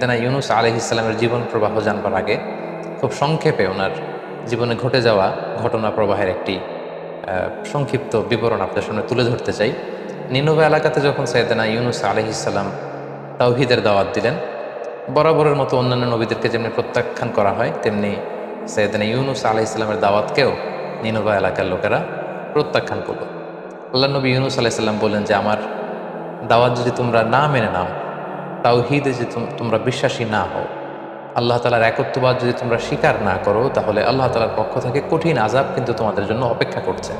দেনা ইউনুস আলহ ইসলামের জীবন প্রবাহ জানবার আগে খুব সংক্ষেপে ওনার জীবনে ঘটে যাওয়া ঘটনা প্রবাহের একটি সংক্ষিপ্ত বিবরণ আপনাদের সামনে তুলে ধরতে চাই। নিনোভা এলাকাতে যখন সৈয়দানা ইউনুস আলহ ইসলাম তাওহিদের দাওয়াত দিলেন, বরাবরের মতো অন্যান্য নবীদেরকে যেমনি প্রত্যাখ্যান করা হয়, তেমনি সৈয়দানা ইউনুস আলহ ইসলামের দাওয়াতকেও নিনোভা এলাকার লোকেরা প্রত্যাখ্যান করল। আল্লাহ নবী ইউনুস আলাইসাল্লাম বললেন যে, আমার দাওয়াত যদি তোমরা না মেনে নাও তাওহিদে তোম- তোমরা বিশ্বাসী না হও। আল্লাহ তালার একত্ববাদ যদি তোমরা স্বীকার না করো, তাহলে আল্লাহ তালার পক্ষ থেকে কঠিন আজাব কিন্তু তোমাদের জন্য অপেক্ষা করছে।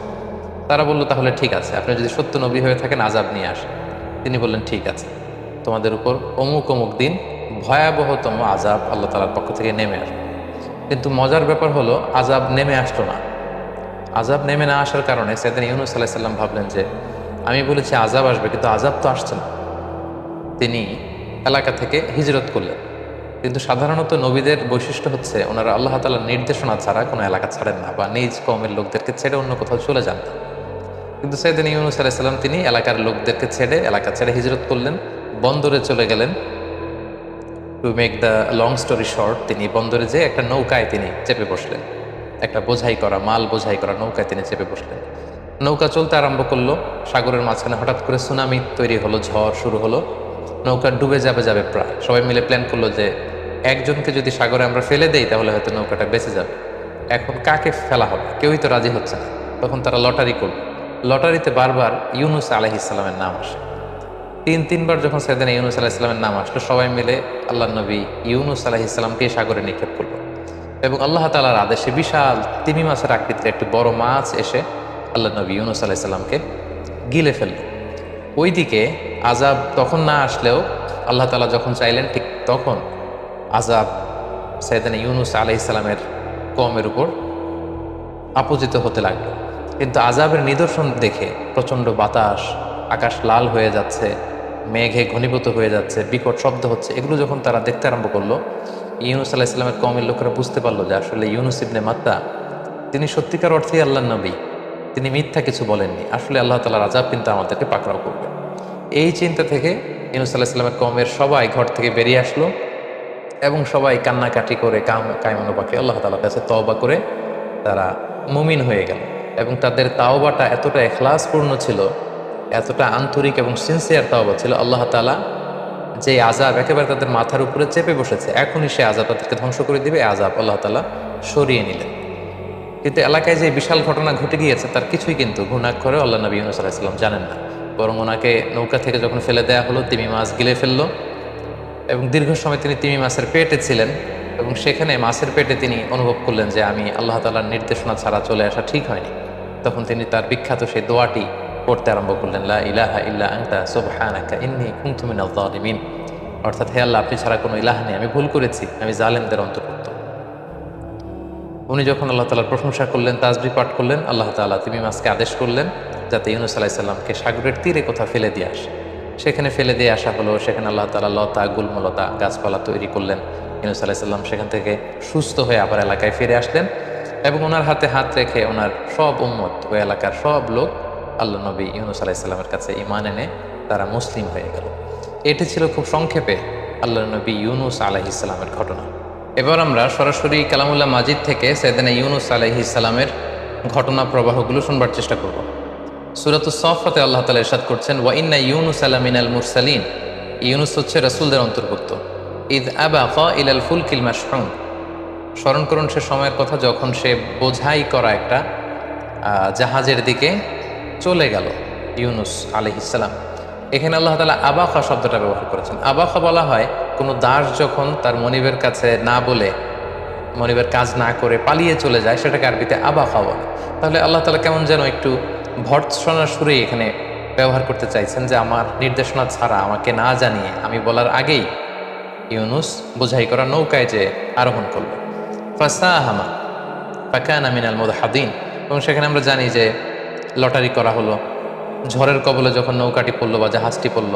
তারা বলল, তাহলে ঠিক আছে, আপনি যদি সত্য নবী হয়ে থাকেন আজাব নিয়ে আসেন। তিনি বললেন, ঠিক আছে। তোমাদের উপর অমুক অমুক দিন ভয়াবহতম আজাব আল্লাহ তালার পক্ষ থেকে নেমে আসবে। কিন্তু মজার ব্যাপার হলো আজাব নেমে আসলো না। আজাব নেমে না আসার কারণে সেদিন ইউনুস আলাহ সাল্লাম ভাবলেন যে, আমি বলেছি আজাব আসবে, কিন্তু আজাব তো আসছে না। তিনি এলাকা থেকে হিজরত করলেন। কিন্তু সাধারণত নবীদের বৈশিষ্ট্য হচ্ছে, ওনারা আল্লাহ তালার নির্দেশনা ছাড়া কোনো এলাকা ছাড়েন না বা নিজ কমের লোকদেরকে ছেড়ে অন্য কোথাও চলে যান না। কিন্তু সেদিন ইউনুস আলাইসাল্লাম তিনি এলাকার লোকদেরকে ছেড়ে এলাকা ছেড়ে হিজরত করলেন, বন্দরে চলে গেলেন। To make the long story short, তিনি বন্দরে যে একটা নৌকায় তিনি চেপে বসলেন। একটা বোঝাই করা, মাল বোঝাই করা নৌকায় তিনি চেপে বসলেন। নৌকা চলতে আরম্ভ করল, সাগরের মাঝখানে হঠাৎ করে সুনামি তৈরি হলো, ঝড় শুরু হলো। নৌকা ডুবে যাবে যাবে প্রায়। সবাই মিলে প্ল্যান করল যে একজনকে যদি সাগরে আমরা ফেলে দেই, তাহলে হয়তো নৌকাটা বেঁচে যাবে। এখন কাকে ফেলা হবে? কেউই তো রাজি হচ্ছে না। তখন তারা লটারি করল। লটারিতে বারবার ইউনুস আলহিসাল্লামের নাম আসে। তিন, তিনবার যখন সেদিন ইউনুস আলাহ ইসলামের নাম আসলো, সবাই মিলে আল্লাহ নবী ইউনুস আলাহ ইসলামকে সাগরে নিক্ষেপ করল। এবং আল্লাহ তালার আদেশে বিশাল তিমি মাছের আকৃতির একটি বড় মাছ এসে আল্লাহ নবী ইউনুস আলাহ ইসলামকে গিলে ফেলল। ওইদিকে আজাব তখন না আসলেও আল্লাহ তালা যখন চাইলেন, ঠিক তখন আজাব সৈয়দান ইউনুস আলাহ ইসলামের কমের উপর আপজিত হতে লাগল। কিন্তু আজাবের নিদর্শন দেখে প্রচণ্ড বাতাস, আকাশ লাল হয়ে যাচ্ছে, মেঘে ঘনীভূত হয়ে যাচ্ছে, বিকট শব্দ হচ্ছে, এগুলো যখন তারা দেখতে আরম্ভ করল, ইউনুস আলাহ ইসলামের কমের লোকেরা বুঝতে পারল যে আসলে ইউনুস ইবনে মাত্তা, তিনি সত্যিকার অর্থেই আল্লাহ নবী। তিনি মিথ্যা কিছু বলেননি। আসলে আল্লাহ তালার আজাব কিন্তু আমাদেরকে পাকড়াও করবে। এই চিন্তা থেকে ইউনুস আলাহ ইসলামের কমের সবাই ঘর থেকে বেরিয়ে আসলো এবং সবাই কান্নাকাটি করে কাম কায়মানুবাকে আল্লাহ তালার কাছে তওবা করে তারা মুমিন হয়ে গেল এবং তাদের তাওবাটা এতটা এখলাসপূর্ণ ছিল, এতটা আন্তরিক এবং সিনসিয়ার তাওবা ছিল, আল্লাহ তালা যে আজাব একেবারে তাদের মাথার উপরে চেপে বসেছে, এখনই সে আজাব তাদেরকে ধ্বংস করে দিবে আজাব আল্লাহ তালা সরিয়ে নিলেন। কিন্তু এলাকায় যে বিশাল ঘটনা ঘটে গিয়েছে, তার কিছুই কিন্তু ঘুণাক্ষরে আল্লাহ নবী ইউনুস আলাহিসাল্লাম জানেন না। বরং ওনাকে নৌকা থেকে যখন ফেলে দেওয়া হলো, তিমি মাছ গিলে ফেলল এবং দীর্ঘ সময় তিনি তিমি মাছের পেটে ছিলেন এবং সেখানে মাছের পেটে তিনি অনুভব করলেন যে, আমি আল্লাহ তালার নির্দেশনা ছাড়া চলে আসা ঠিক হয়নি। তখন তিনি তার বিখ্যাত সেই দোয়াটি পড়তে আরম্ভ করলেন, লা ইলাহা ইল্লা আনতা, সুবহানাকা ইন্নী জালিমিন অর্থাৎ, হে আল্লাহ, আপনি ছাড়া কোনো ইলাহ নেই, আমি ভুল করেছি, আমি জালেমদের অন্তর্ভুক্ত। উনি যখন আল্লাহ তালার প্রশংসা করলেন, তাজবি পাঠ করলেন, আল্লাহ তাআলা তিমি মাছকে আদেশ করলেন যাতে ইউনুস আলাইসাল্লামকে সাগরের তীরে কোথাও ফেলে দিয়ে আসে। সেখানে ফেলে দিয়ে আসা হলো, সেখানে আল্লাহ তালা লতা, গুলমলতা গাছপালা তৈরি করলেন। ইউনুস আলাইসাল্লাম সেখান থেকে সুস্থ হয়ে আবার এলাকায় ফিরে আসলেন এবং ওনার হাতে হাত রেখে ওনার সব উম্মত ওই এলাকার সব লোক আল্লাহ নবী ইউনুস আলাইসাল্লামের কাছে ইমান এনে তারা মুসলিম হয়ে গেল। এটি ছিল খুব সংক্ষেপে আল্লাহ নবী ইউনুস আলাহি ইসলামের ঘটনা। এবার আমরা সরাসরি কালামুল্লাহ মাজিদ থেকে সৈদানা ইউনুস আলাহি ইসলামের ঘটনা প্রবাহগুলো শুনবার চেষ্টা করব। সুরাত সফাতে আল্লাহ তালা ইরশাদ করছেন, ওয়া ইন্না ইউনুস আলামিন আল মুরসালিন। ইউনুস হচ্ছে রসুলদের অন্তর্ভুক্ত। ঈদ আবা ক ইলাল ফুলকিল মাসহুম স্মরণ করুন সে সময়ের কথা যখন সে বোঝাই করা একটা জাহাজের দিকে চলে গেল ইউনুস আলহিসাল্লাম এখানে আল্লাহ তালা আবাখা শব্দটা ব্যবহার করেছেন। আবাখা বলা হয় কোনো দাস যখন তার মনিবের কাছে না বলে, মনিবের কাজ না করে পালিয়ে চলে যায়, সেটাকে আরবিতে আবাখা বলে তাহলে আল্লাহ তালা কেমন যেন একটু ভর্ৎসনা সুরেই এখানে ব্যবহার করতে চাইছেন যে, আমার নির্দেশনা ছাড়া আমাকে না জানিয়ে আমি বলার আগেই ইউনুস বোঝাই করা নৌকায় যে আরোহণ করল। ফাসাহামা ফাকানা মিনাল মুদহাদিন। এবং সেখানে আমরা জানি যে, লটারি করা হলো। ঝড়ের কবলে যখন নৌকাটি পড়ল বা জাহাজটি পড়ল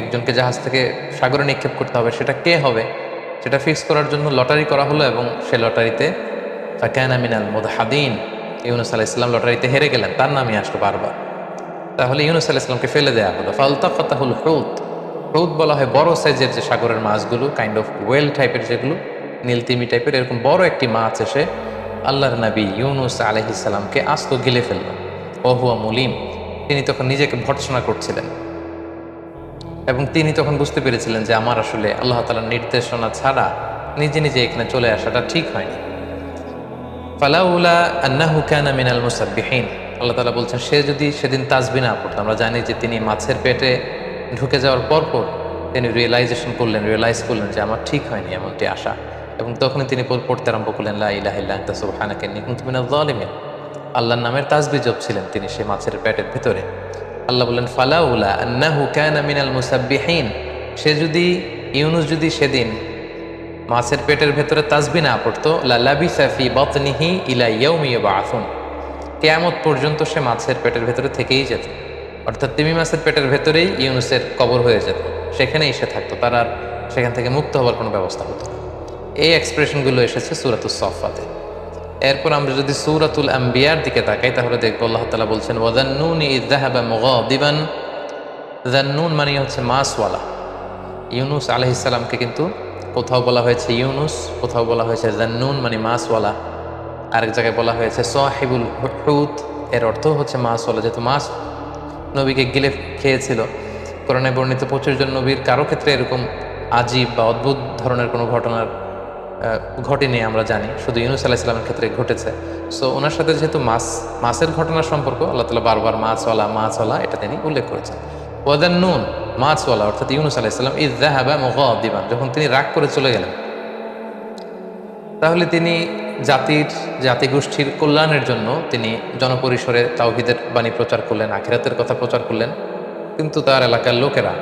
একজনকে জাহাজ থেকে সাগরে নিক্ষেপ করতে হবে, সেটা কে হবে? সেটা ফিক্স করার জন্য লটারি করা হলো এবং সে লটারিতে ফাকানা মিনাল মুদহাদিন, ইউনুস আলাহ ইসলাম লটারিতে হেরে গেলেন, তার নামই আসলো বারবার। তাহলে ইউনুস আলাহ ইসলামকে ফেলে দেওয়া হলো। ফালতা ফতাহুল হুত হৌদ বলা হয় বড় সাইজের যে সাগরের মাছগুলো কাইন্ড অফ ওয়েল টাইপের যেগুলো, নীলতিমি টাইপের এরকম বড় একটি মাছ এসে আল্লাহর নবী ইউনুস আলহিসাল্লামকে আস্ত গিলে ফেলল। ওহুয়া মুলিম, তিনি তখন নিজেকে ভর্সনা করছিলেন। এবং তিনি তখন বুঝতে পেরেছিলেন যে আমার আসলে আল্লাহ তালার নির্দেশনা ছাড়া নিজে নিজে এখানে চলে আসাটা ঠিক হয়নি। ফালাউলা আন্নাহু কানা মিনাল মুসাব্বিহিন। আল্লাহ তাআলা বলছেন, সে যদি সেদিন তাজবি না পড়তো, আমরা জানি যে তিনি মাছের পেটে ঢুকে যাওয়ার পর পর তিনি রিয়েলাইজেশন করলেন রিয়েলাইজ করলেন যে আমার ঠিক হয়নি এমনটি আশা। এবং তখনই তিনি পড়- পড়তে আরম্ভ করলেন, লা ইলাহা ইল্লা আনতা, সুবহানাকা ইন্নী কুনতু আল্লাহর নামের তাজবি জপছিলেন তিনি সেই মাছের পেটের ভিতরে। আল্লাহ বললেন, ফালাউলা আন্নাহু কানা মিনাল মুসাব্বিহিন। সে যদি, ইউনুস যদি সেদিন মাছের পেটের ভেতরে তাজবি না পড়তো লালাবি সাফি বতনিহি ইলা ইয়ৌমি বাফুন কেয়ামত পর্যন্ত সে মাছের পেটের ভেতরে থেকেই যেত। অর্থাৎ তিমি মাছের পেটের ভেতরেই ইউনুসের কবর হয়ে যেত। সেখানেই সে থাকতো। তার আর সেখান থেকে মুক্ত হওয়ার কোনো ব্যবস্থা হতো না। এই এক্সপ্রেশনগুলো এসেছে সুরাতুল সফাতে এরপর আমরা যদি সুরাতুল আম্বিয়ার দিকে তাকাই, তাহলে দেখব আল্লাহ তালা বলছেন ওয়াদান্নুন ইদাহাবা মুগাদিবান। জান্নুন মানে হচ্ছে মাসওয়ালা ইউনুস আলহিসাল্লামকে কিন্তু কোথাও বলা হয়েছে ইউনুস, কোথাও বলা হয়েছে জান্নুন মানে মাসওয়ালা আরেক জায়গায় বলা হয়েছে সাহিবুল হুত এর অর্থ হচ্ছে মাসওয়ালা যেহেতু মাস নবীকে গিলে খেয়েছিল, কোরআনে বর্ণিত পঁচিশ জন নবীর কারও ক্ষেত্রে এরকম আজীব বা অদ্ভুত ধরনের কোনো ঘটনার ঘটেনি, আমরা জানি। শুধু ইউনুস আলাহ ইসলামের ক্ষেত্রে ঘটেছে। সো ওনার সাথে যেহেতু মাছ মাছের ঘটনার সম্পর্ক, আল্লাহ তালা বারবার মাছওয়ালা মাছওয়ালা, এটা তিনি উল্লেখ করেছেন। ওয়াদান নুন, মাছওয়ালা, অর্থাৎ ইউনুস আলাহ ইসলাম ইদ জাহাবা দিবান যখন তিনি রাগ করে চলে গেলেন। তাহলে তিনি জাতির, জাতিগোষ্ঠীর কল্যাণের জন্য তিনি জনপরিসরে তাওহিদের বাণী প্রচার করলেন, আখিরাতের কথা প্রচার করলেন। কিন্তু তার এলাকার লোকেরা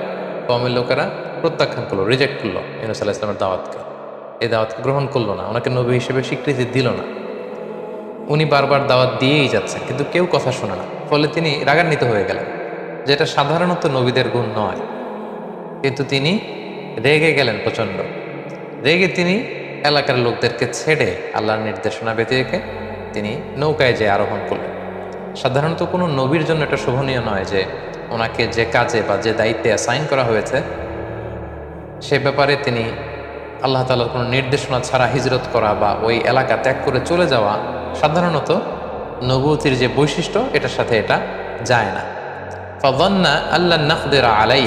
কমের লোকেরা প্রত্যাখ্যান করল রিজেক্ট করল ইউনুস আলাহ ইসলামের দাওয়াতকে। এই দাওয়াতকে গ্রহণ করল না, ওনাকে নবী হিসেবে স্বীকৃতি দিল না। উনি বারবার দাওয়াত দিয়েই যাচ্ছেন, কিন্তু কেউ কথা শোনে না। ফলে তিনি রাগান্বিত হয়ে গেলেন, যেটা সাধারণত নবীদের গুণ নয়। কিন্তু তিনি রেগে গেলেন প্রচণ্ড। রেগে তিনি এলাকার লোকদেরকে ছেড়ে আল্লাহর নির্দেশনা রেখে তিনি নৌকায় যে আরোহণ করলেন। সাধারণত কোনো নবীর জন্য এটা শোভনীয় নয় যে ওনাকে যে কাজে বা যে দায়িত্বে অ্যাসাইন করা হয়েছে, সে ব্যাপারে তিনি আল্লাহ তালার কোনো নির্দেশনা ছাড়া হিজরত করা বা ওই এলাকা ত্যাগ করে চলে যাওয়া সাধারণত নবুতির যে বৈশিষ্ট্য, এটার সাথে এটা যায় না। ফাদন্না আল্লাহ নাকদের আলাই।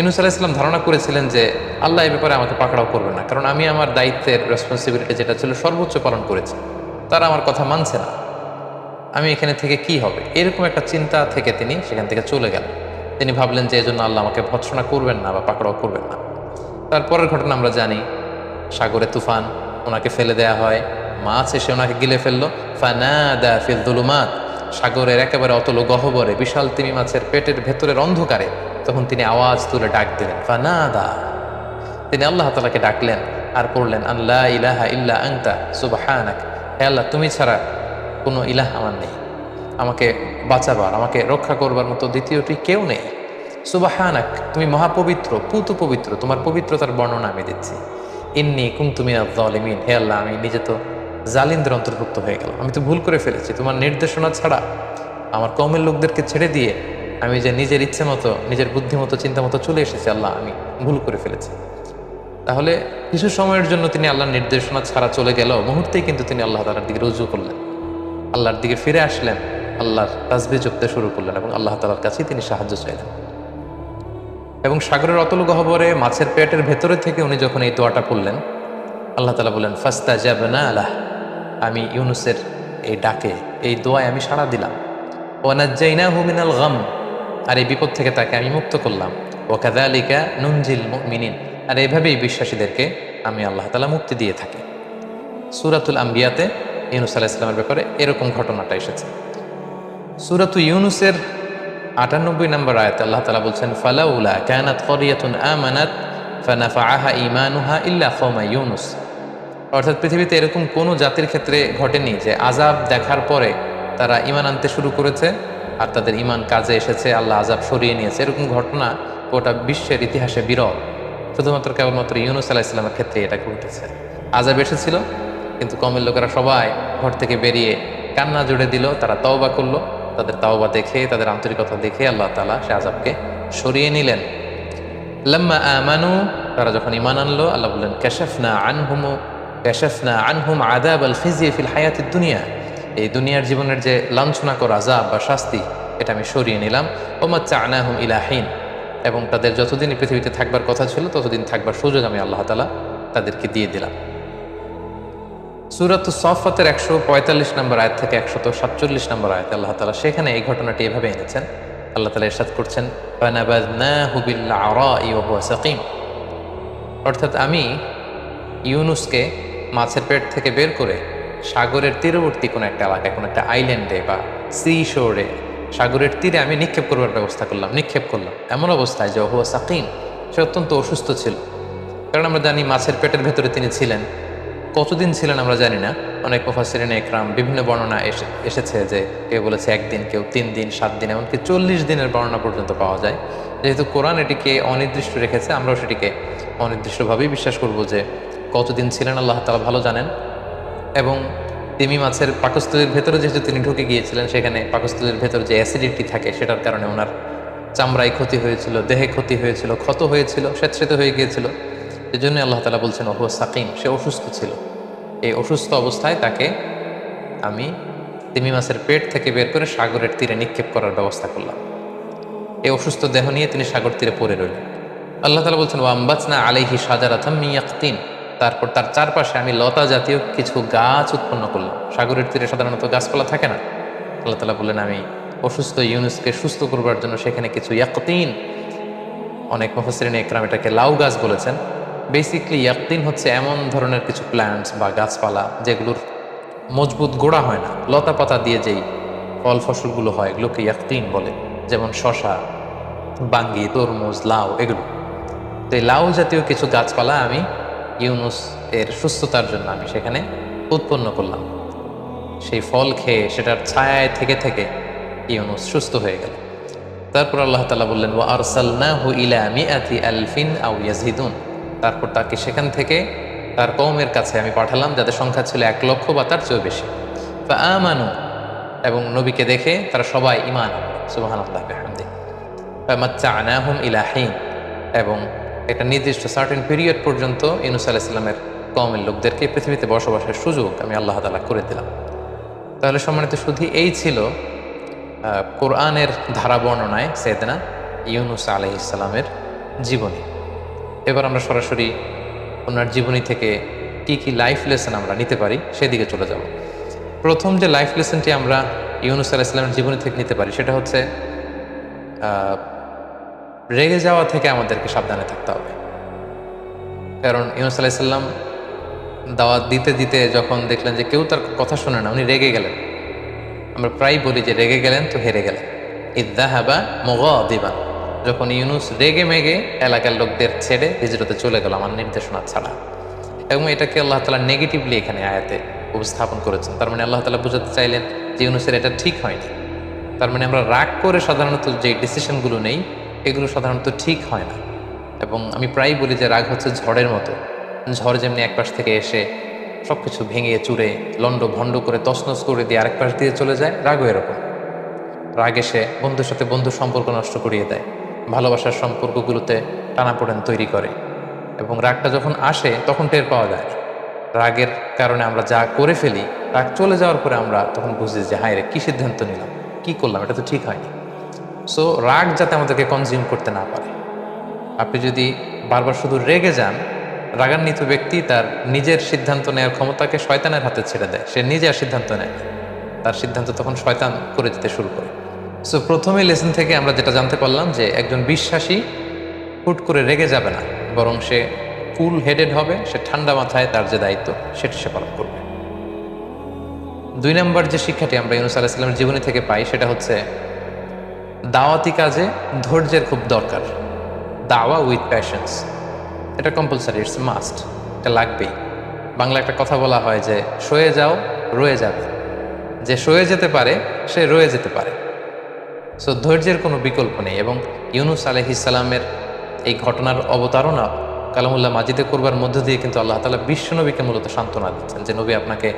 ইনুস আলাহ ইসলাম ধারণা করেছিলেন যে আল্লাহ এ ব্যাপারে আমাকে পাকড়াও করবে না, কারণ আমি আমার দায়িত্বের রেসপন্সিবিলিটি যেটা ছিল সর্বোচ্চ পালন করেছি। তারা আমার কথা মানছে না। আমি এখানে থেকে কি হবে? এরকম একটা চিন্তা থেকে তিনি সেখান থেকে চলে গেলেন। তিনি ভাবলেন যে এজন্য আল্লাহ আমাকে ভৎসনা করবেন না বা পাকড়াও করবেন না। তারপরের ঘটনা আমরা জানি। সাগরে তুফান, ওনাকে ফেলে দেয়া হয়। মাছ এসে ওনাকে গিলে ফেলল। ফানাদা সাগরের একেবারে অতল গহবরে, বিশাল তিমি মাছের পেটের ভেতরের অন্ধকারে তখন তিনি আওয়াজ তুলে ডাক দিলেন, ফানাদা। তিনি আল্লাহ তালাকে ডাকলেন আর পড়লেন আল্লাহ ইলাহা ইল্লা আংতা সুবাহানাক। হে আল্লাহ, তুমি ছাড়া কোনো ইলাহ আমার নেই। আমাকে বাঁচাবার, আমাকে রক্ষা করবার মতো দ্বিতীয়টি কেউ নেই। সুবাহানাক, তুমি মহাপবিত্র পুত পবিত্র তোমার পবিত্রতার বর্ণনা আমি দিচ্ছি। ইন্নি কুম তুমি আলিমিন হে আল্লাহ, আমি নিজে তো জালিনদের অন্তর্ভুক্ত হয়ে গেলাম। আমি তো ভুল করে ফেলেছি, তোমার নির্দেশনা ছাড়া আমার কমের লোকদেরকে ছেড়ে দিয়ে আমি যে নিজের ইচ্ছে মতো, নিজের বুদ্ধি মতো, চিন্তা মতো চলে এসেছি, আল্লাহ, আমি ভুল করে ফেলেছি। তাহলে কিছু সময়ের জন্য তিনি আল্লাহর নির্দেশনা ছাড়া চলে গেল, মুহূর্তেই কিন্তু তিনি আল্লাহ তালার দিকে রুজু করলেন। আল্লাহর দিকে ফিরে আসলেন, আল্লাহর তাজবি জপতে শুরু করলেন এবং আল্লাহ তালার কাছেই তিনি সাহায্য চাইলেন। এবং সাগরের অতল গহবরে মাছের পেটের ভেতরে থেকে উনি যখন এই দোয়াটা করলেন আল্লাহ তালা বললেন ফাস্তা না আল্লাহ আমি ইউনুসের এই ডাকে, এই দোয়ায় আমি সাড়া দিলাম। ওয়ানাজ্জাইনা হুমিনাল গাম। আর এই বিপদ থেকে তাকে আমি মুক্ত করলাম। ও কাদালিকা নুনজিল মিনিন আর এভাবেই বিশ্বাসীদেরকে আমি আল্লাহ তালা মুক্তি দিয়ে থাকি। সুরাতুল আম্বিয়াতে ইউনুস আলাহ ইসলামের ব্যাপারে এরকম ঘটনাটা এসেছে। সুরাতু ইউনুসের আটানব্বই নম্বর আয়াত আল্লাহ তালা বলছেন, ফালাউলা কানাত করিয়াতুন আমানাত ফানাফাআহা ইমানুহা ইল্লা কওমা ইউনুস। অর্থাৎ পৃথিবীতে এরকম কোনো জাতির ক্ষেত্রে ঘটেনি যে আজাব দেখার পরে তারা ইমান আনতে শুরু করেছে আর তাদের ইমান কাজে এসেছে, আল্লাহ আজাব সরিয়ে নিয়েছে। এরকম ঘটনা গোটা বিশ্বের ইতিহাসে বিরল। শুধুমাত্র কেবলমাত্র ইউনুস আলাহ ইসলামের ক্ষেত্রে এটা ঘটেছে আজাব এসেছিল, কিন্তু কমের লোকেরা সবাই ঘর থেকে বেরিয়ে কান্না জুড়ে দিল, তারা তওবা করল। তাদের তাওবা দেখে, তাদের আন্তরিকতা দেখে আল্লাহ তালা সে আজাবকে সরিয়ে নিলেন। লাম্মা আমানু, তারা যখন ইমান আনলো, আল্লাহ বললেন ক্যাশাফনা আনহুম ক্যাশাফনা আনহুম আদাব আল খিজিয়ে ফিল হায়াতের দুনিয়া। এই দুনিয়ার জীবনের যে লাঞ্ছনা করা আজাব বা শাস্তি, এটা আমি সরিয়ে নিলাম। ওমাচ্চা আনাহুম ইলাহিন এবং তাদের যতদিন পৃথিবীতে থাকবার কথা ছিল, ততদিন থাকবার সুযোগ আমি আল্লাহ তালা তাদেরকে দিয়ে দিলাম। সুরাত সফাতের একশো পঁয়তাল্লিশ নম্বর আয়াত থেকে একশত সাতচল্লিশ নম্বর আয়াত, আল্লাহ তালা সেখানে এই ঘটনাটি এভাবে এনেছেন। আল্লাহ তালা ইরশাদ করছেন "ফানাবাযনাহু বিল-আরা'i ওয়া হুয়া সাকিম।" অর্থাৎ আমি ইউনুসকে মাছের পেট থেকে বের করে সাগরের তীরবর্তী কোনো একটা এলাকায়, কোনো একটা আইল্যান্ডে বা সি শোরে সাগরের তীরে আমি নিক্ষেপ করবার ব্যবস্থা করলাম, নিক্ষেপ করলাম। এমন অবস্থায় যে ওহুয়া সাকিম, সে অত্যন্ত অসুস্থ ছিল। কারণ আমরা জানি মাছের পেটের ভেতরে তিনি ছিলেন। কতদিন ছিলেন আমরা জানি না। অনেক মুফাসিরিন একরাম, বিভিন্ন বর্ণনা এসে, এসেছে যে কেউ বলেছে একদিন, কেউ তিন দিন, সাত দিন, এমনকি চল্লিশ দিনের বর্ণনা পর্যন্ত পাওয়া যায়। যেহেতু কোরআন এটিকে অনির্দিষ্ট রেখেছে, আমরাও সেটিকে অনির্দিষ্টভাবেই বিশ্বাস করব যে কতদিন ছিলেন, আল্লাহ তালা ভালো জানেন। এবং তিমি মাছের পাকস্থলীর ভেতরে যেহেতু তিনি ঢুকে গিয়েছিলেন, সেখানে পাকস্থলীর ভেতরে যে অ্যাসিডিটি থাকে, সেটার কারণে ওনার চামড়ায় ক্ষতি হয়েছিল, দেহে ক্ষতি হয়েছিল, ক্ষত হয়েছিল স্বেচ্ছিত হয়ে গিয়েছিল। এই জন্য আল্লাহ তালা বলছেন ওহু সাকিম সে অসুস্থ ছিল। এই অসুস্থ অবস্থায় তাকে আমি তিমি মাছের পেট থেকে বের করে সাগরের তীরে নিক্ষেপ করার ব্যবস্থা করলাম। এই অসুস্থ দেহ নিয়ে তিনি সাগর তীরে পড়ে রইলেন। আল্লাহ তালা বলছেন ওয়াম্বাচনা আলাইহি সাজারাথাম মিয়াক্তিন তারপর তার চারপাশে আমি লতা জাতীয় কিছু গাছ উৎপন্ন করলাম। সাগরের তীরে সাধারণত গাছপালা থাকে না। আল্লাহ তালা বললেন, আমি অসুস্থ ইউনুসকে সুস্থ করবার জন্য সেখানে কিছু ইয়াকতিন অনেক মুফসরিন একরাম এটাকে লাউ গাছ বলেছেন। বেসিকলি ইয়াকদিন হচ্ছে এমন ধরনের কিছু প্ল্যান্টস বা গাছপালা যেগুলোর মজবুত গোড়া হয় না, লতা পাতা দিয়ে যেই ফল ফসলগুলো হয়, এগুলোকে ইয়াকতিন বলে, যেমন শশা বাঙ্গি, তরমুজ, লাউ, এগুলো। তো এই লাউ জাতীয় কিছু গাছপালা আমি ইউনুস এর সুস্থতার জন্য আমি সেখানে উৎপন্ন করলাম। সেই ফল খেয়ে সেটার ছায়ায় থেকে থেকে ইউনুস সুস্থ হয়ে গেল। তারপর আল্লাহ তালা বললেন ও আরসালনাহু ইলা মিআতি আলফিন আউ ইয়াজিদুন। তারপর তাকে সেখান থেকে তার কৌমের কাছে আমি পাঠালাম, যাদের সংখ্যা ছিল এক লক্ষ বা তার চেয়েও বেশি। আমানু এবং নবীকে দেখে তারা সবাই ইমান সুবাহান আল্লাহ বেহামদি। আনাহুম ইলাহিন এবং একটা নির্দিষ্ট সার্টেন পিরিয়ড পর্যন্ত ইনুস আলাইসাল্লামের কমের লোকদেরকে পৃথিবীতে বসবাসের সুযোগ আমি আল্লাহ তালা করে দিলাম। তাহলে সম্মানিত শুধু এই ছিল কোরআনের ধারা বর্ণনায় সেদনা ইউনুস আলহ ইসলামের জীবনী। এবার আমরা সরাসরি ওনার জীবনী থেকে কি কি লাইফ লেসন আমরা নিতে পারি সেদিকে চলে যাব। প্রথম যে লাইফ লেসনটি আমরা ইউনুস আলাহ ইসলামের জীবনী থেকে নিতে পারি সেটা হচ্ছে রেগে যাওয়া থেকে আমাদেরকে সাবধানে থাকতে হবে। কারণ ইউনুস আলাইসাল্লাম দাওয়াত দিতে দিতে যখন দেখলেন যে কেউ তার কথা শোনে না, উনি রেগে গেলেন। আমরা প্রায় বলি যে রেগে গেলেন তো হেরে গেলেন। ইদ্দাহাবা মগ দিবা যখন ইউনুস রেগে মেগে এলাকার লোকদের ছেড়ে হিজরতে চলে গেল আমার নির্দেশনা ছাড়া। এবং এটাকে আল্লাহ তালা নেগেটিভলি এখানে আয়াতে উপস্থাপন করেছেন। তার মানে আল্লাহ তালা বোঝাতে চাইলেন যে ইউনুসের এটা ঠিক হয়নি। তার মানে আমরা রাগ করে সাধারণত যে ডিসিশনগুলো নেই, এগুলো সাধারণত ঠিক হয় না। এবং আমি প্রায়ই বলি যে রাগ হচ্ছে ঝড়ের মতো। ঝড় যেমনি এক পাশ থেকে এসে সব কিছু ভেঙে চুরে লন্ড ভণ্ড করে, তছনছ করে দিয়ে আরেক পাশ দিয়ে চলে যায়, রাগও এরকম। রাগ এসে বন্ধুর সাথে বন্ধুর সম্পর্ক নষ্ট করিয়ে দেয়। ভালোবাসার সম্পর্কগুলোতে টানাপোড়েন তৈরি করে এবং রাগটা যখন আসে, তখন টের পাওয়া যায়। রাগের কারণে আমরা যা করে ফেলি, রাগ চলে যাওয়ার পরে আমরা তখন বুঝি যে, হায় রে, কী সিদ্ধান্ত নিলাম? কী করলাম? এটা তো ঠিক হয়নি। সো রাগ যাতে আমাদেরকে কনজিউম করতে না পারে। আপনি যদি বারবার শুধু রেগে যান, রাগান্বিত ব্যক্তি তার নিজের সিদ্ধান্ত নেওয়ার ক্ষমতাকে শয়তানের হাতে ছেড়ে দেয়। সে নিজে আর সিদ্ধান্ত নেয় তার সিদ্ধান্ত তখন শয়তান করে দিতে শুরু করে। সো প্রথমে লেসন থেকে আমরা যেটা জানতে পারলাম যে একজন বিশ্বাসী হুট করে রেগে যাবে না, বরং সে কুল হেডেড হবে, সে ঠান্ডা মাথায় তার যে দায়িত্ব, সেটা সে পালন করবে। দুই নম্বর যে শিক্ষাটি আমরা ইউনুস আলাহিসাল্লামের জীবনী থেকে পাই, সেটা হচ্ছে, দাওয়াতি কাজে ধৈর্যের খুব দরকার। দাওয়া উইথ প্যাশনস এটা কম্পালসারি ইটস মাস্ট এটা লাগবেই। বাংলা একটা কথা বলা হয় যে সয়ে যাও, রয়ে যাবে। যে সয়ে যেতে পারে, সে রয়ে যেতে পারে। সো ধৈর্যের কোনো বিকল্প নেই এবং ইউনুস আলহিসাল্লামের এই ঘটনার অবতারণা কালামুল্লাহ মাজিদে করবার মধ্য দিয়ে কিন্তু আল্লাহ তালা বিশ্বনবীকে মূলত সান্ত্বনা দিচ্ছেন যে, নবী আপনাকে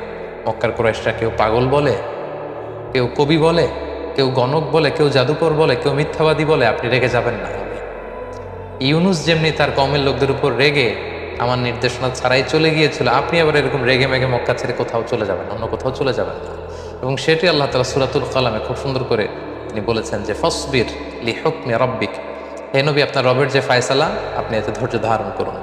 মক্কার কোরাইশরা কেউ পাগল বলে, কেউ কবি বলে, কেউ গণক বলে, কেউ জাদুকর বলে, কেউ মিথ্যাবাদী বলে আপনি রেগে যাবেন না ইউনুস যেমনি তার কমের লোকদের উপর রেগে আমার নির্দেশনা ছাড়াই চলে গিয়েছিল, আপনি আবার এরকম রেগে মেগে মক্কা ছেড়ে কোথাও চলে যাবেন অন্য কোথাও চলে যাবেন না। এবং সেটি আল্লাহ তালা সুরাতুল কালামে খুব সুন্দর করে তিনি বলেছেন যে, ফসবির লি হুকমে রব্বিক। হে নবী, আপনার রবের যে ফায়সালা, আপনি এতে ধৈর্য ধারণ করুন।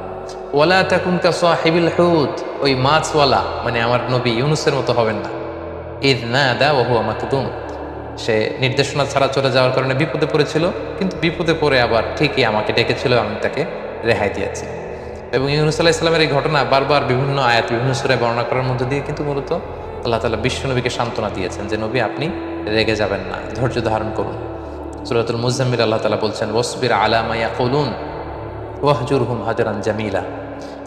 ওয়ালা তাকুন কা সাহিবিল হুদ। ওই মাছওয়ালা মানে আমার নবী ইউনুসের মতো হবেন না। ঈদ না দা ওহু আমাকুদুম সে নির্দেশনা ছাড়া চলে যাওয়ার কারণে বিপদে পড়েছিল, কিন্তু বিপদে পড়ে আবার ঠিকই আমাকে ডেকেছিল, আমি তাকে রেহাই দিয়েছি। এবং ইউনুস আল্লাহ ইসলামের এই ঘটনা বারবার বিভিন্ন আয়াত, বিভিন্ন সুরায় বর্ণনা করার মধ্যে দিয়ে কিন্তু মূলত আল্লাহ তালা বিশ্বনবীকে সান্ত্বনা দিয়েছেন যে, নবী, আপনি রেগে যাবেন না, ধৈর্য ধারণ করুন। সুরাতুল মুজাম্মিল আল্লাহ তালা বলছেন ওসবির আলামাইয়া কলুন ওয়াহজুর হুম হাজারান জামিলা।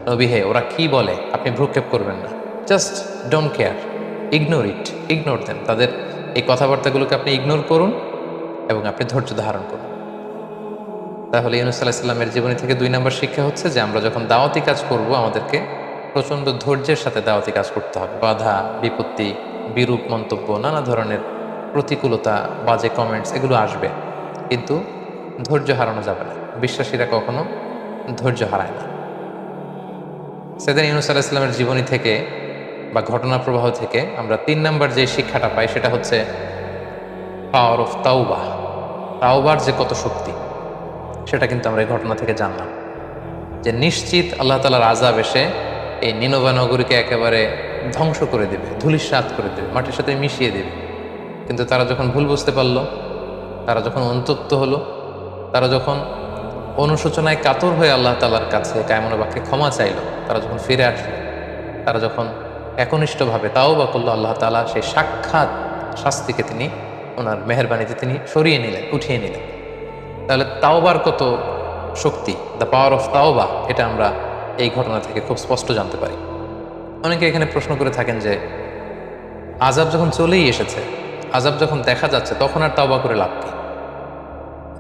নবী হে, ওরা কি বলে? আপনি ভ্রুক্ষেপ করবেন না। Just don't care, ignore it, ignore then তাদের এই কথাবার্তাগুলোকে আপনি ইগনোর করুন এবং আপনি ধৈর্য ধারণ করুন। তাহলে ইউনুস সাল্লামের জীবনী থেকে দুই নম্বর শিক্ষা হচ্ছে যে, আমরা যখন দাওয়াতি কাজ করব, আমাদেরকে প্রচণ্ড ধৈর্যের সাথে দাওয়াতি কাজ করতে হবে। বাধা, বিপত্তি, বিরূপ মন্তব্য, নানা ধরনের প্রতিকূলতা, বাজে কমেন্টস এগুলো আসবে। কিন্তু ধৈর্য হারানো যাবে না। বিশ্বাসীরা কখনো ধৈর্য হারায় না। সেদিন ইউনুস আল্লাহ ইসলামের জীবনী থেকে বা ঘটনা প্রবাহ থেকে আমরা তিন নাম্বার যে শিক্ষাটা পাই, সেটা হচ্ছে পাওয়ার অফ তাওবা তাওবার যে কত শক্তি, সেটা কিন্তু আমরা এই ঘটনা থেকে জানলাম। যে নিশ্চিত আল্লাহ তালার আজাব এসে এই নিনোবা নগরীকে একেবারে ধ্বংস করে দেবে ধুলিস্বাদ করে দেবে, মাটির সাথে মিশিয়ে দেবে। কিন্তু তারা যখন ভুল বুঝতে পারল, তারা যখন অন্তপ্ত হলো, তারা যখন অনুশোচনায় কাতর হয়ে আল্লাহ তালার কাছে কায়মনা বাক্যে ক্ষমা চাইলো, তারা যখন ফিরে আসলো, তারা যখন একনিষ্ঠভাবে তাও বা করল আল্লাহ তালা সেই সাক্ষাৎ শাস্তিকে তিনি, ওনার মেহরবানিতে তিনি সরিয়ে নিলেন, উঠিয়ে নিলেন। তাহলে তাওবার কত শক্তি? দ্য পাওয়ার অফ তাওবা, এটা আমরা এই ঘটনা থেকে খুব স্পষ্ট জানতে পারি। অনেকে এখানে প্রশ্ন করে থাকেন যে আজাব যখন চলেই এসেছে আজাব যখন দেখা যাচ্ছে, তখন আর তাওবা করে লাভ কি?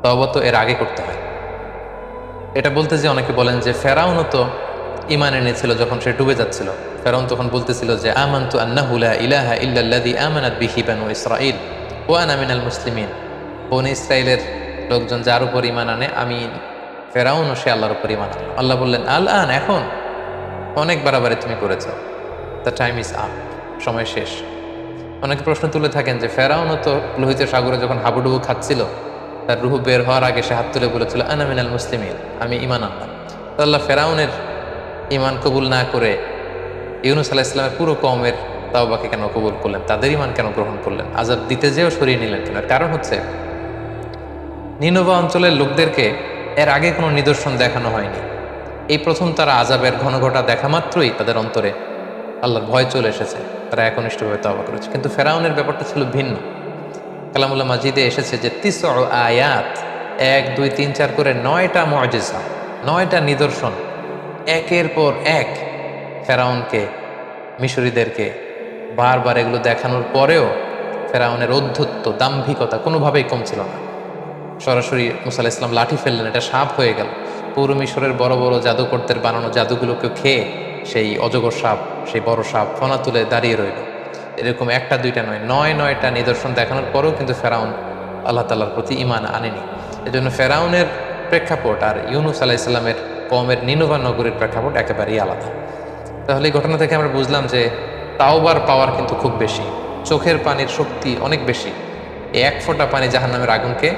তাওবা তো এর আগে করতে হয়। এটা বলতে যে অনেকে বলেন যে ফেরাউনও তো ইমান এনেছিল যখন সে ডুবে যাচ্ছিল। ফেরাউন তখন বলতেছিল যে, আমান্তু আন্নাহু লা ইলাহা ইল্লাল্লাযী আমানাত বিহি বানু ইসরাঈল, ওয়া আনা মিনাল মুসলিমিন। বনি ইসরাইলের লোকজন যার উপর ইমান আনে, আমি ফেরাউনও সে আল্লাহর উপর ইমান আনলাম আল্লাহ বললেন, আল আন, এখন? অনেক বাড়াবাড়ি তুমি করেছ। দ্য টাইম ইজ আপ সময় শেষ। অনেকে প্রশ্ন তুলে থাকেন যে ফেরাউনও তো লোহিত সাগরে যখন হাবুডুবু খাচ্ছিল, তার রুহু বের হওয়ার আগে সে হাত তুলে বলেছিল, আনা মিনাল মুসলিমিন, আমি ইমান আনলাম। আল্লাহ ফেরাউনের ইমান কবুল না করে ইউনুস আলাহ ইসলামের পুরো কমের তাওবাকে কেন কবুল করলেন? তাদের ইমান কেন গ্রহণ করলেন? আজাব দিতে যেও সরিয়ে নিলেন কেন? কারণ হচ্ছে, নিনোভা অঞ্চলের লোকদেরকে এর আগে কোনো নিদর্শন দেখানো হয়নি। এই প্রথম তারা আজাবের ঘন ঘটা দেখা মাত্রই তাদের অন্তরে আল্লাহর ভয় চলে এসেছে, তারা একনিষ্ঠভাবে তবা করেছে। কিন্তু ফেরাউনের ব্যাপারটা ছিল ভিন্ন। কালামুল্লাহ মাজিদে এসেছে যে তিস আয়াত, এক, দুই, তিন, চার করে নয়টা মজেজা, নয়টা নিদর্শন, একের পর এক ফেরাউনকে, মিশরীদেরকে বারবার এগুলো দেখানোর পরেও ফেরাউনের অধ্যত্ত, দাম্ভিকতা কোনোভাবেই কম ছিল না। সরাসরি মুসাল ইসলাম লাঠি ফেললেন, এটা সাপ হয়ে গেল। পৌর মিশরের বড় বড় জাদুকর্তের বানানো জাদুগুলোকে খেয়ে সেই অজগর সাপ, সেই বড় সাপ ফনা তুলে দাঁড়িয়ে রইল। এরকম একটা, দুইটা নয় নয়, নয়টা নিদর্শন দেখানোর পরেও কিন্তু ফেরাউন আল্লাহ তাল্লার প্রতি ইমান আনেনি। এজন্য ফেরাউনের প্রেক্ষাপট আর ইউনুস আলাহ ইসলামের কমের নিনোভা নগরীর প্রেক্ষাপট একেবারেই আলাদা। তাহলে এই ঘটনা থেকে আমরা বুঝলাম যে তাওবার পাওয়ার কিন্তু খুব বেশি, চোখের পানির শক্তি অনেক বেশি। এই এক ফোঁটা পানি জাহান্নামের আগুনকে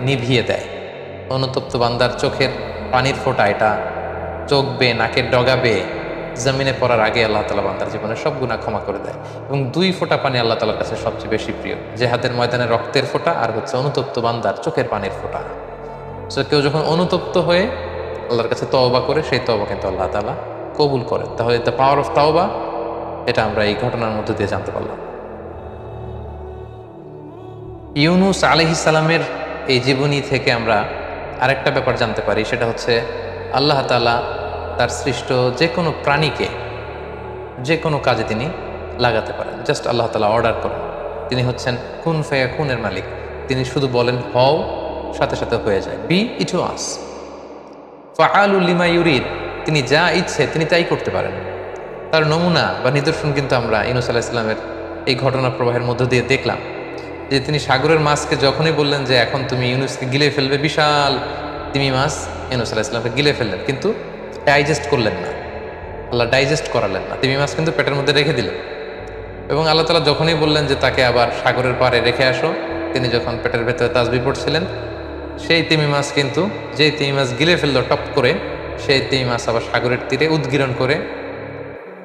নিভিয়ে দেয়। অনুতপ্ত বান্দার চোখের পানির ফোঁটা, এটা চোখ বেয়ে নাকের ডগা বেয়ে জমিনে পড়ার আগে আল্লাহ তালা বান্দার জীবনে সব গুণা ক্ষমা করে দেয়। এবং দুই ফোঁটা পানি আল্লাহ তালার কাছে সবচেয়ে বেশি প্রিয়। যে হাতের ময়দানে রক্তের ফোঁটা আর হচ্ছে অনুতপ্ত বান্দার চোখের পানির ফোঁটা। সো কেউ যখন অনুতপ্ত হয়ে আল্লাহর কাছে তওবা করে, সেই তওবা কিন্তু আল্লাহ তালা কবুল করেন। তাহলে দ্য পাওয়ার অফ তাওবা এটা আমরা এই ঘটনার মধ্যে দিয়ে জানতে পারলাম। ইউনুস আলহিসাল্লামের এই জীবনী থেকে আমরা আরেকটা ব্যাপার জানতে পারি, সেটা হচ্ছে আল্লাহ তালা তার সৃষ্ট যে কোনো প্রাণীকে যে কোনো কাজে তিনি লাগাতে পারেন। জাস্ট আল্লাহ তালা অর্ডার করেন। তিনি হচ্ছেন খুন ফেয়া খুনের মালিক। তিনি শুধু বলেন, হও, সাথে সাথে হয়ে যায়। বি ইটু আস। লিমা ইউরিদ। তিনি যা ইচ্ছে তিনি তাই করতে পারেন। তার নমুনা বা নিদর্শন কিন্তু আমরা ইনুস আলাহ ইসলামের এই ঘটনা প্রবাহের মধ্য দিয়ে দেখলাম। যে তিনি সাগরের মাছকে যখনই বললেন যে, এখন তুমি ইউনুসকে গিলে ফেলবে, বিশাল তিমি মাছ ইউনুস আলাহ ইসলামকে গিলে ফেললেন। কিন্তু ডাইজেস্ট করলেন না। আল্লাহ ডাইজেস্ট করালেন না। তিমি মাছ কিন্তু পেটের মধ্যে রেখে দিলেন। এবং আল্লাহ তালা যখনই বললেন যে তাকে আবার সাগরের পাড়ে রেখে আসো, তিনি যখন পেটের ভেতরে তাজবি পড়ছিলেন, সেই তিমি মাছ কিন্তু, যেই তিমি মাছ গিলে ফেলল টপ করে, সেই তিমি মাছ আবার সাগরের তীরে উদ্গীরণ করে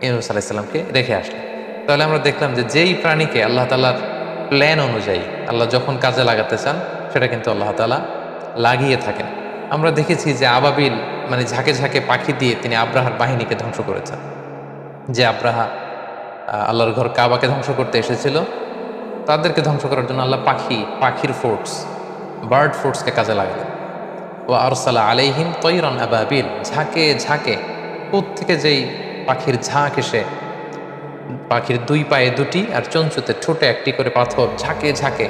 ইউনুস আলাইসাল্লামকে রেখে আসলেন। তাহলে আমরা দেখলাম যে যেই প্রাণীকে আল্লাহ তালার প্ল্যান অনুযায়ী আল্লাহ যখন কাজে লাগাতে চান, সেটা কিন্তু আল্লাহ তালা লাগিয়ে থাকেন। আমরা দেখেছি যে আবাবিল মানে ঝাঁকে ঝাঁকে পাখি দিয়ে তিনি আব্রাহার বাহিনীকে ধ্বংস করেছেন। যে আব্রাহা আল্লাহর ঘর কাবাকে ধ্বংস করতে এসেছিল, তাদেরকে ধ্বংস করার জন্য আল্লাহ পাখি, পাখির ফোর্স বার্ড ফোর্সকে কাজে লাগালেন। ও আরসালা আলাইহিম তৈরন আবাবিল, ঝাঁকে ঝাঁকে থেকে যেই পাখির ঝাঁক এসে, পাখির দুই পায়ে দুটি আর চঞ্চুতে ঠোঁটে একটি করে পাথর ঝাঁকে ঝাঁকে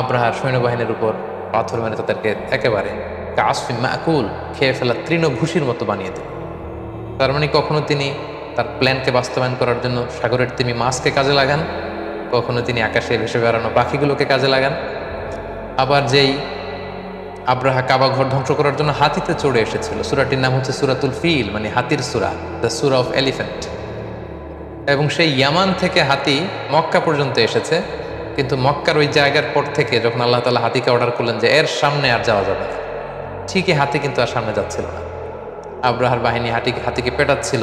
আব্রাহার সৈন্যবাহিনীর উপর পাথর মেরে তাদেরকে একেবারে কাসফি মাকুল খেয়ে ফেলা তৃণভূষির মতো বানিয়ে দেন তার মানে কখনো তিনি তার প্ল্যানকে বাস্তবায়ন করার জন্য সাগরের তিমি মাছকে কাজে লাগান? কখনো তিনি আকাশে ভেসে বেড়ানো পাখিগুলোকে কাজে লাগান? আবার যেই আব্রাহা কাবা ঘর ধ্বংস করার জন্য হাতিতে চড়ে এসেছিল, সুরাটির নাম হচ্ছে সুরাতুল ফিল মানে হাতির সুরা, দ্য সুরা অফ এলিফ্যান্ট। এবং সেই ইয়ামান থেকে হাতি মক্কা পর্যন্ত এসেছে, কিন্তু মক্কার ওই জায়গার পর থেকে যখন আল্লাহ তালা হাতিকে অর্ডার করলেন যে এর সামনে আর যাওয়া যাবে না। ঠিকই হাতে কিন্তু আর সামনে যাচ্ছিল না। আব্রাহার বাহিনী হাতিকে হাতিকে পেটাচ্ছিল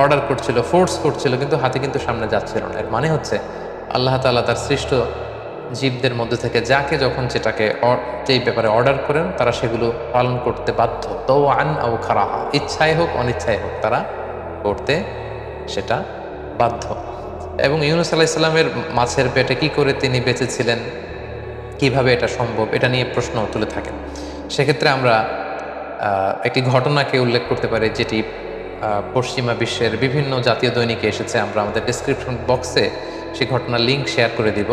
অর্ডার করছিল ফোর্স করছিল, কিন্তু হাতি কিন্তু সামনে যাচ্ছিল না। এর মানে হচ্ছে আল্লাহ তাআলা তার সৃষ্ট জীবদের মধ্যে থেকে যাকে যখন যেটাকে যেই ব্যাপারে অর্ডার করেন, তারা সেগুলো পালন করতে বাধ্য। তো আন ও খারাহা, ইচ্ছাই হোক, অনিচ্ছাই হোক, তারা করতে সেটা বাধ্য। এবং ইউনুস আলাহ ইসলামের মাছের পেটে কি করে তিনি বেঁচেছিলেন? কীভাবে এটা সম্ভব? এটা নিয়ে প্রশ্ন তুলে থাকেন। সেক্ষেত্রে আমরা একটি ঘটনাকে উল্লেখ করতে পারি যেটি পশ্চিমা বিশ্বের বিভিন্ন জাতীয় দৈনিকে এসেছে। আমরা আমাদের ডিসক্রিপশন বক্সে সেই ঘটনার লিঙ্ক শেয়ার করে দিব।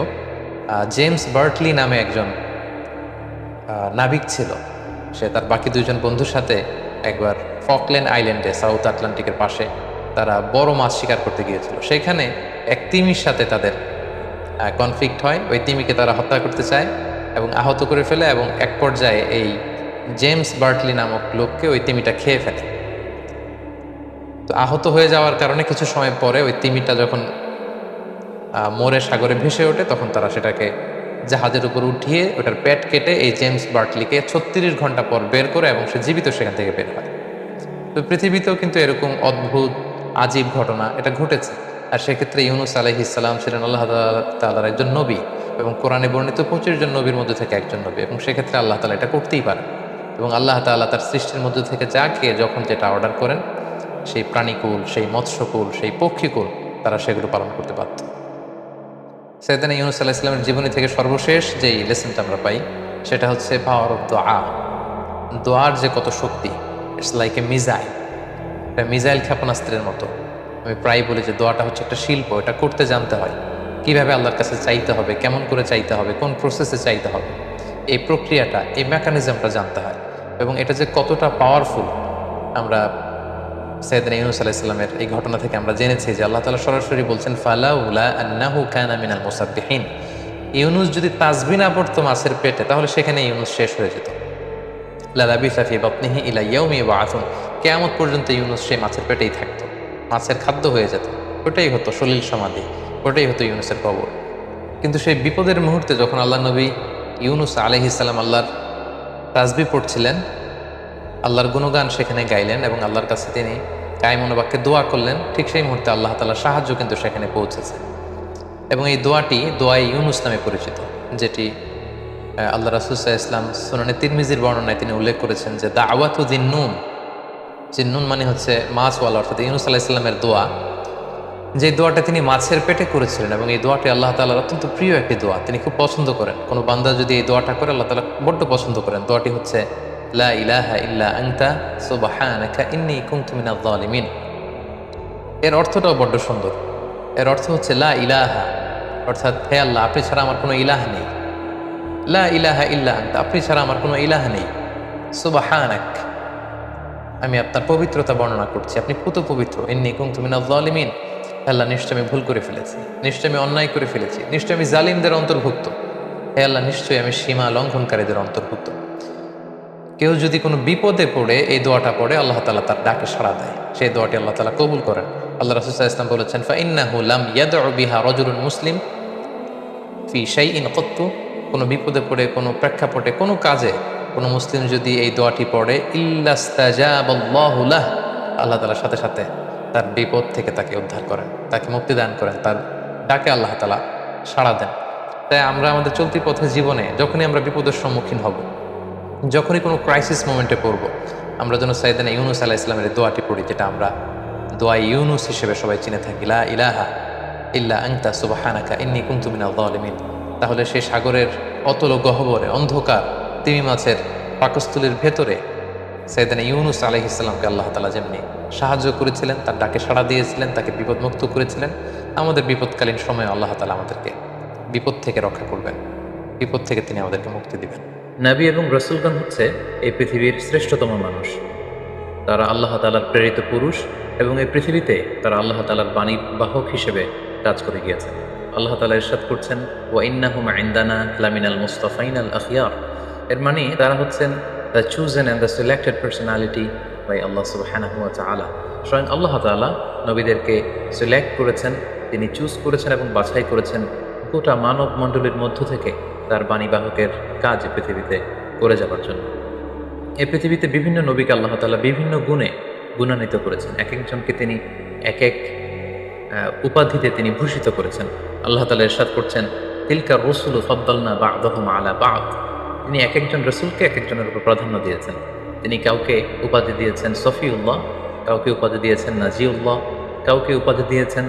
জেমস বার্টলি নামে একজন নাবিক ছিল। সে তার বাকি দুজন বন্ধুর সাথে একবার ফকল্যান্ড আইল্যান্ডে সাউথ আটলান্টিকের পাশে তারা বড় মাছ শিকার করতে গিয়েছিল। সেখানে এক তিমির সাথে তাদের কনফ্লিক্ট হয়। ওই তিমিকে তারা হত্যা করতে চায় এবং আহত করে ফেলে এবং এক পর্যায়ে এই জেমস বার্টলি নামক লোককে ওই তিমিটা খেয়ে ফেলে। তো আহত হয়ে যাওয়ার কারণে কিছু সময় পরে ওই তিমিটা যখন মোরে সাগরে ভেসে ওঠে, তখন তারা সেটাকে জাহাজের উপর উঠিয়ে ওটার পেট কেটে এই জেমস বার্টলিকে ছত্রিশ ঘণ্টা পর বের করে এবং সে জীবিত সেখান থেকে বের হয়। তো পৃথিবীতেও কিন্তু এরকম অদ্ভুত, আজীব ঘটনা এটা ঘটেছে। আর সেক্ষেত্রে ইউনুস আলহি ইসলাম ছিলেন আল্লাহ তালার একজন নবী এবং কোরআনে বর্ণিত পঁচিশ জন নবীর মধ্যে থেকে একজন নবী এবং সেক্ষেত্রে আল্লাহ তালা এটা করতেই পারেন। এবং আল্লাহ তাআলা তার সৃষ্টির মধ্যে থেকে যাকে যখন যেটা অর্ডার করেন, সেই প্রাণীকুল, সেই মৎস্যকুল, সেই পক্ষীকুল, তারা সেগুলো পালন করতে পারত সেদিন ইউনুস আল্লাহ ইসলামের জীবনী থেকে সর্বশেষ যেই লেসনটা আমরা পাই, সেটা হচ্ছে পাওয়ার অফ দোয়া দোয়ার যে কত শক্তি ইটস লাইক এ মিজাইল এটা মিজাইল ক্ষেপণাস্ত্রের মতো। আমি প্রায় বলি যে দোয়াটা হচ্ছে একটা শিল্প, এটা করতে জানতে হয়। কীভাবে আল্লাহর কাছে চাইতে হবে, কেমন করে চাইতে হবে, কোন প্রসেসে চাইতে হবে। এই প্রক্রিয়াটা, এই মেকানিজমটা জানতে হয়। এবং এটা যে কতটা পাওয়ারফুল আমরা সৈয়দিন ইউনুস আলাইসাল্লামের এই ঘটনা থেকে আমরা জেনেছি যে আল্লাহ তালা সরাসরি বলছেন, ফালাউলা আন্নাহু কানা মিনাল মুসাব্বিহিন। ইউনুস যদি তাজবি না পড়তো মাছের পেটে, তাহলে সেখানে ইউনুস শেষ হয়ে যেত। লালাবি সাফি বাপনিহি ইলা ইয়াউমি বাআথুন কেয়ামত পর্যন্ত ইউনুস সেই মাছের পেটেই থাকতো। মাছের খাদ্য হয়ে যেত। ওটাই হতো সলিল সমাধি, ওটাই হতো ইউনুসের কবর। কিন্তু সেই বিপদের মুহূর্তে যখন আল্লাহ নবী ইউনুস আলহিসাল্লাম আল্লাহর তাজবি পড়ছিলেন, আল্লাহর গুণগান সেখানে গাইলেন এবং আল্লাহর কাছে তিনি কায়মনোবাক্যে দোয়া করলেন, ঠিক সেই মুহূর্তে আল্লাহ তালার সাহায্য কিন্তু সেখানে পৌঁছেছে। এবং এই দোয়াটি দোয়াই ইউনুস নামে পরিচিত, যেটি আল্লাহ রাসুসাহ ইসলাম সুনানে তিরমিজির বর্ণনায় তিনি উল্লেখ করেছেন যে দাওয়াতু জিন্নুন জিন্নুন মানে হচ্ছে মাছওয়ালা, অর্থাৎ ইউনুস আল্লাহ ইসলামের দোয়া। যে দোয়াটা তিনি মাছের পেটে করেছিলেন এবং এই দোয়াটি আল্লাহ তালার অত্যন্ত প্রিয় একটি দোয়া। তিনি খুব পছন্দ করেন। কোনো বান্দা যদি এই দোয়াটা করে, আল্লাহ তালা বড্ড পছন্দ করেন। দোয়াটি হচ্ছে, লা ইলাহা ইল্লা আনতা সুবহানাকা ইন্নী এর অর্থটাও বড্ড সুন্দর। এর অর্থ হচ্ছে, লা ইলাহা। অর্থাৎ, হে আল্লাহ, আপনি ছাড়া আমার কোনো ইলাহ নেই। লা ইলাহা ইল্লা আনতা, আপনি ছাড়া আমার কোনো ইলাহ নেই। সুবহানাক। আমি আপনার পবিত্রতা বর্ণনা করছি। আপনি পুত পবিত্র এমনি কুম তুমি না জালিমিন আল্লাহ নিশ্চয় আমি ভুল করে ফেলেছি, নিশ্চয় আমি অন্যায় করে ফেলেছি, নিশ্চয় আমি জালিমদের অন্তর্ভুক্ত। হে আল্লাহ, নিশ্চয়ই আমি সীমা লঙ্ঘনকারীদের অন্তর্ভুক্ত। কেউ যদি কোনো বিপদে পড়ে, এই দোয়াটা পড়ে, আল্লাহ তালা তার ডাকে সাড়া দেয়। সেই দোয়াটি আল্লাহ তালা কবুল করেন। আল্লাহ রাসুসাহ ইসলাম বলেছেন, ফাইন্নাহু লাম ইয়াদউ বিহা রজুলুন মুসলিম ফি শাই ইন কত্তু। কোনো বিপদে পড়ে, কোনো প্রেক্ষাপটে, কোনো কাজে কোনো মুসলিম যদি এই দোয়াটি পড়ে ইল্লাস্তাজাবাল্লাহুলাহ আল্লাহ তালার সাথে সাথে তার বিপদ থেকে তাকে উদ্ধার করেন, তাকে মুক্তি দান করেন, তার ডাকে আল্লাহ তালা সাড়া দেন। তাই আমরা আমাদের চলতি পথে জীবনে যখনই আমরা বিপদের সম্মুখীন হব, যখনই কোনো ক্রাইসিস মোমেন্টে পড়ব, আমরা যেন সাইদানা ইউনুস আলাহ ইসলামের দোয়াটি পড়ি, যেটা আমরা দোয়া ইউনুস হিসেবে সবাই চিনে থাকি, লা ইলাহা ইল্লা আংতা সুবাহানাকা ইন্নি কুনতু মিনাল যালিমিন। তাহলে সেই সাগরের অতল গহ্বরে অন্ধকার তিমি মাছের পাকস্থলীর ভেতরে সাইদানা ইউনুস আলাহ ইসলামকে আল্লাহ তালা যেমনি সাহায্য করেছিলেন, তার ডাকে সাড়া দিয়েছিলেন, তাকে বিপদমুক্ত করেছিলেন, আমাদের বিপদকালীন সময়ে আল্লাহ তালা আমাদেরকে বিপদ থেকে রক্ষা করবেন। বিপদ থেকে তিনি আমাদেরকে মুক্তি দিবেন। নবী এবং রসুলগণ হচ্ছে এই পৃথিবীর শ্রেষ্ঠতম মানুষ। তারা আল্লাহ তালার প্রেরিত পুরুষ এবং এই পৃথিবীতে তারা আল্লাহ তালার বাণী বাহক হিসেবে কাজ করে গিয়েছেন। আল্লাহ তালা ইরশাদ করছেন, ওয়া ইন্নাহুম ইন্দানা লামিনাল মুস্তাফাইন আল এর মানে তারা হচ্ছেন the chosen and the selected personality by আল্লাহ সুবহানাহু ওয়া তাআলা স্বয়ং আল্লাহ তাআলা নবীদেরকে সিলেক্ট করেছেন, তিনি চুজ করেছেন এবং বাছাই করেছেন গোটা মানব মণ্ডলীর মধ্য থেকে তার বাণীবাহকের কাজ পৃথিবীতে করে যাবার জন্য। এই পৃথিবীতে বিভিন্ন নবীকে আল্লাহ তাআলা বিভিন্ন গুণে গুণান্বিত করেছেন। এক একজনকে তিনি এক এক উপাধিতে তিনি ভূষিত করেছেন। আল্লাহ তালা ইরশাদ করছেন, তিলকা রসুল ফদ্দলনা বা আদহম আলা বাদ। তিনি এক একজন রসুলকে এক একজনের উপর প্রাধান্য দিয়েছেন। তিনি কাউকে উপাধি দিয়েছেন সফিউল্লাহ, কাউকে উপাধি দিয়েছেন নাজিউল্লাহ, কাউকে উপাধি দিয়েছেন